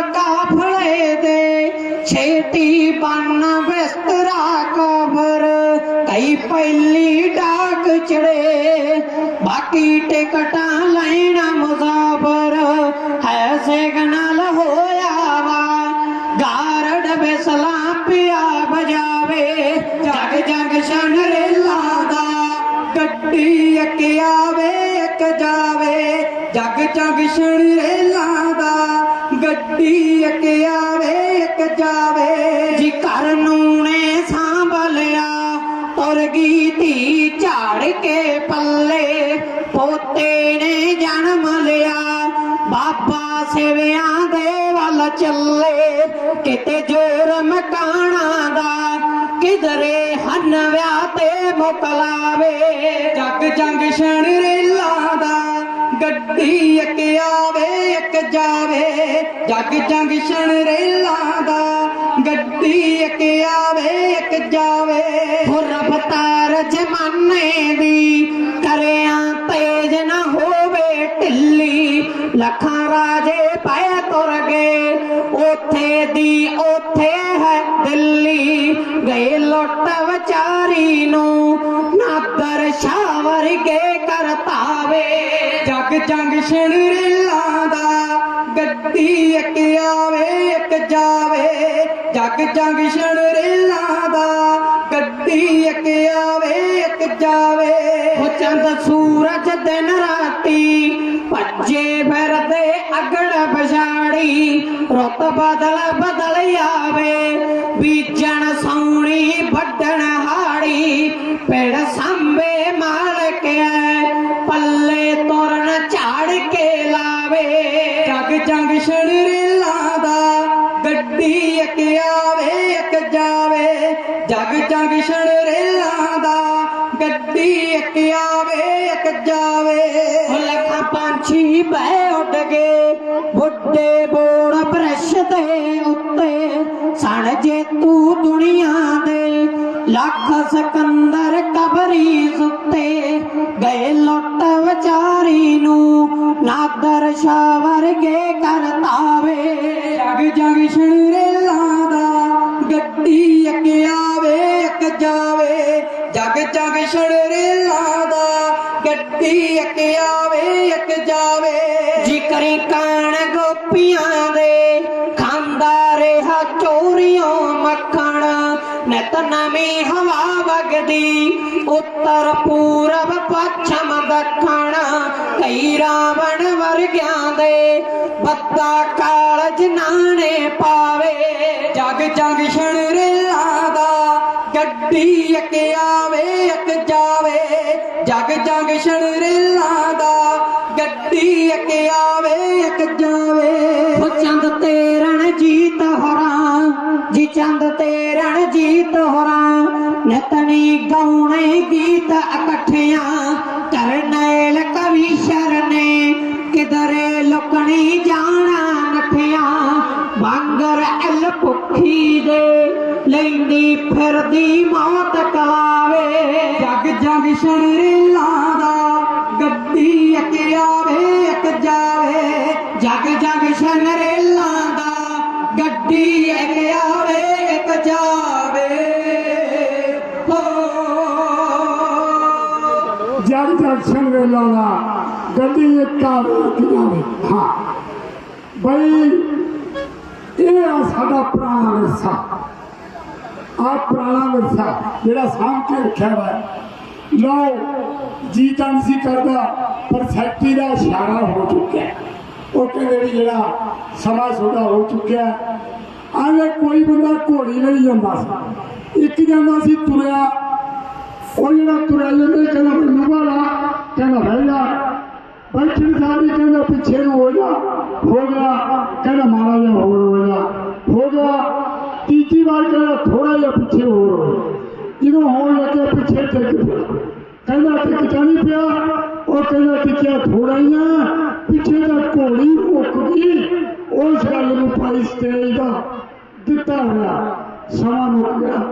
ਕਾਫਲੇ ਦੇ, ਛੇਤੀ ਬਨ ਬਿਸਤਰਾ ਕਬਰ। ਕਈ ਪਹਿਲੀ ਡਾਕ ਚੜੇ, ਬਾਕੀ ਟਿਕਟਾਂ ਲੈਣਾ ਮੁਸਾਫਰ ਹੈ ਸਿਗਨਲ ਹੋਇਆ ਵਾ, ਗਾਰਡ ਬਿਸਲਾ ਪਿਆ ਬਜਾਵੇ ਜਗ ਜਗ ਸ਼ਨ ਰੇਲਾ ਦਾ, ਗੱਡੀ ਇੱਕ ਆਵੇ, ਇੱਕ ਜਾਵੇ। ਜਗ ਜਗ ਸ਼ਨ ਰੇਲਾ ਗੱਡੀ ਇੱਕ ਆਵੇ, ਇੱਕ ਜਾਵੇ। ਜੀ ਘਰ ਨੂੰ ਨੇ ਸਾਂਭਲਿਆ ਤੁਰ ਗਈ ਧੀ ਝਾੜ ਕੇ ਪੱਲੇ। ਪੋਤੇ ਨੇ ਜਨਮ ਲਿਆ, ਬਾਬਾ ਸਿਵਿਆਂ ਦੇ ਵੱਲ ਚੱਲੇ। ਕਿਤੇ ਜੋਰ ਮਕਾਣਾ ਦਾ, ਕਿਧਰੇ ਹਨ ਵਿਆਹ ਤੇ ਮੁਕਲਾਵੇ। ਜਗ ਜੰਗ ਸ਼ਣ ਰੇਲਾ ਦਾ, ਗੱਡੀ ਇੱਕ ਆਵੇ ਜਾਵੇ ਜਗ ਜੰਗਸ਼ਨ ਰੇਲਾ ਦਾ ਗੱਡੀ ਇੱਕ ਆਵੇ ਇੱਕ ਜਾਵੇ। ਹੋ ਰਫਤਾਰ ਜਮਾਨੇ ਦੀ ਕਰਿਆ ਤੇਜ ਨਾ ਹੋਵੇ ਢਿੱਲੀ। ਲੱਖਾਂ ਰਾਜੇ ਪਏ ਤੁਰ ਗਏ ਉਥੇ ਦੀ ਉਥੇ ਹੈ ਦਿੱਲੀ। ਗਏ ਲੁੱਟ ਵਿਚਾਰੀ ਨੂੰ ਨਾਦਰ ਸ਼ਾਹ ਵਰਗੇ ਕਰਤਾਵੇ ਜਗ ਜੰਗ ਰੇਲਾਂ ਦਾ ਗੱਡੀ ਇੱਕ ਆਵੇ, ਇੱਕ ਜਾਵੇ। ਜਗ ਜੰਗ ਰੇਲਾਂ ਦਾ ਗੱਡੀ ਇੱਕ ਆਵੇ, ਇੱਕ ਜਾਵੇ। ਹੋ ਚੰਦ ਸੂਰਜ ਦਿਨ ਰਾਤੀ ਭੱਜੇ ਫਿਰਦੇ ਅਗੜ ਪਛਾੜੀ। ਰੁੱਤ ਬਦਲ ਬਦਲ ਆਵੇ, ਬੀਜਣ ਜੰਗ ਰੇਲਾਂ ਦਾ। ਗੱਡੀ ਇੱਕ ਆਵੇ, ਇੱਕ ਜਾਵੇ। ਜਗ, ਜੰਗ ਰੇਲਾਂ ਦਾ। ਗੱਡੀ ਇੱਕ ਆਵੇ, ਇੱਕ ਜਾਵੇ। ਲੱਖਾਂ ਪੰਛੀ ਬਹਿ ਉੱਡ ਗਏ। ਬੁੱਢੇ ਬੋੜ ਬ੍ਰਸ਼ ਦੇ ਉੱਤੇ। ਸਣ ਜੇ ਤੂੰ ਦੁਨੀਆ ਦੇ ਲੱਖ ਸਕੰਦਰ ਕਬਰੀ ਸੁੱਤੇ। ਗਏ ਨਾਦਰ ਸ਼ਾਹ ਵਰਗੇ ਕਰਤਾਵੇ ਜਗ ਜਗ ਸ਼ਣਰੇਲਾਂ ਦਾ ਗੱਡੀ ਇੱਕ ਆਵੇ, ਇੱਕ ਜਾਵੇ। ਜਗ ਜਗ ਸ਼ਣਰੇਲਾਂ ਦਾ ਗੱਡੀ ਇੱਕ ਆਵੇ, ਇੱਕ ਜਾਵੇ। ਜੀ ਕਰੀ ਕਾਣ ਗੋਪੀਆਂ ਦੇ ਵਗਦੀ ਉੱਤਰ ਪੂਰਬ ਪੱਛਮ ਦੱਖਣ, ਕਈ ਰਾਵਣ ਵਰਗਿਆਂ ਦੇ। ਬੱਤਾ ਕਾਲਜ ਨਾਣੇ ਪਾਵੇ। ਜਗ ਜਗ ਰੇਲਾਂ ਦਾ, ਗੱਡੀ ਇੱਕ ਆਵੇ, ਇੱਕ ਜਾਵੇ। ਜਗ ਜਗ ਰੇਲਾਂ ਦਾ, ਗੱਡੀ ਇੱਕ ਆਵੇ, ਇੱਕ ਜਾਵੇ। ਉਹ ਚੰਦ ਤੇ ਰਣਜੀਤ ਹੋਰਾਂ ਜੀ ਚੰਦ ਤੇ ਰਣਜੀਤ ਹੋਰਾਂ, ਨਿਤਨੀ ਗਾਉਣੇ ਗੀਤ ਇਕੱਠਿਆਂ ਕਰਨੈਲ ਕਵੀ ਸ਼ਰਨੇ, ਕਿਧਰੇ ਲੁਕਣੀ ਜਾਣਾ ਨਠਿਆਂ ਵਾਂਗਰ ਅਲ ਭੁੱਖੀ ਦੇ ਲੈਂਦੀ ਫਿਰਦੀ ਮੌਤ ਕਲਾਵੇ। ਜਗ ਜਗ ਸ਼ਰੀਲਾਂ ਦਾ ਗੱਦੀ ਇੱਕ ਆਵੇ, ਇੱਕ ਜਾਵੇ। ਜਗ ਜਗ ਸ਼ਨਰੇਲਾਂ ਹੋ ਜੰਕਸ਼ਨ ਵੇਲਾ ਦਾ ਗੱਡੀ ਇੱਕ ਆਵੇ ਇੱਕ ਹਾਂ। ਬਈ, ਇਹ ਆ ਸਾਡਾ ਪੁਰਾਣਾ ਵਿਰਸਾ। ਆ ਪੁਰਾਣਾ ਵਿਰਸਾ, ਜਿਹੜਾ ਸਾਂਭ ਕੇ ਰੱਖਿਆ ਵਾ ਲਓ, ਜੀ ਤਾਂ ਸੀ ਕਰਦਾ, ਪਰ ਫੈਕਟਰੀ ਦਾ ਇਸ਼ਾਰਾ ਹੋ ਚੁੱਕਿਆ ਉਹ ਕਹਿੰਦੇ ਵੀ ਜਿਹੜਾ ਸਮਾਂ ਸੋਦਾ ਹੋ ਚੁੱਕਿਆ ਆਵੇ ਕੋਈ ਬੰਦਾ ਘੋੜੀ ਨਹੀਂ ਜਾਂਦਾ ਸੀ। ਇੱਕ ਜਾਂਦਾ ਸੀ ਤੁਰਿਆ। ਉਹ ਜਿਹੜਾ ਤੁਰਿਆ ਜਾਂਦਾ ਕਹਿੰਦਾ ਮੈਨੂੰ ਵਾਲਾ ਕਹਿੰਦਾ ਬਹਿ ਜਾ। ਬੈਠਣ ਸਾਰੀ ਕਹਿੰਦਾ ਪਿੱਛੇ ਨੂੰ ਹੋ ਜਾ, ਹੋ ਗਿਆ। ਕਹਿੰਦਾ ਮਾਰਾ ਜਿਹਾ ਹੋਰ ਹੋ ਜਾ, ਹੋ ਗਿਆ। ਤੀਜੀ ਵਾਰ ਕਹਿੰਦਾ ਥੋੜਾ ਜਿਹਾ ਪਿੱਛੇ ਹੋਰ ਹੋ ਜਦੋਂ ਹੋਣ ਲੱਗਿਆ ਪਿੱਛੇ ਟਿਕ ਪਿਆ ਕਹਿੰਦਾ ਟਿਕ ਨਹੀਂ ਪਿਆ। ਉਹ ਕਹਿੰਦਾ ਟਿਕਿਆ ਥੋੜਾ ਹੀ ਆ। ਪਿੱਛੇ ਦਾ ਘੋੜੀ ਮੁੱਕ ਗਈ। ਉਸ ਗੱਲ ਨੂੰ ਪਾਈ ਸਟੇਜ ਦਾ ਦਿੱਤਾ ਹੋਇਆ। ਸਮਾਂ ਮੁੱਕ ਗਿਆ।